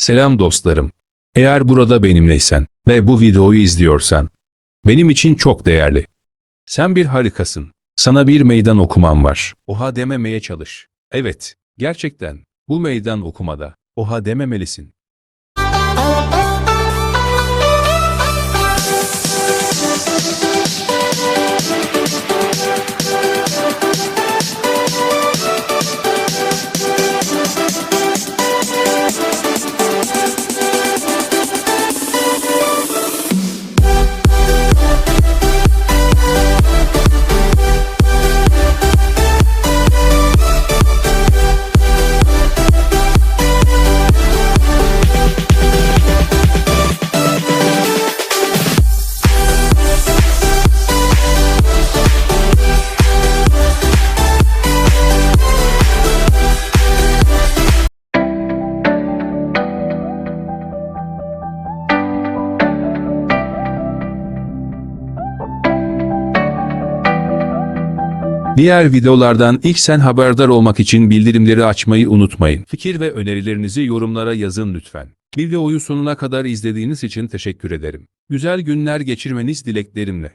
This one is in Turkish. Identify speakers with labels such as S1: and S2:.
S1: Selam dostlarım. Eğer burada benimleysen ve bu videoyu izliyorsan, benim için çok değerli. Sen bir harikasın. Sana bir meydan okumam var. Oha dememeye çalış. Evet, gerçekten. Bu meydan okumada oha dememelisin. Diğer videolardan ilk sen haberdar olmak için bildirimleri açmayı unutmayın. Fikir ve önerilerinizi yorumlara yazın lütfen. Videoyu sonuna kadar izlediğiniz için teşekkür ederim. Güzel günler geçirmeniz dileklerimle.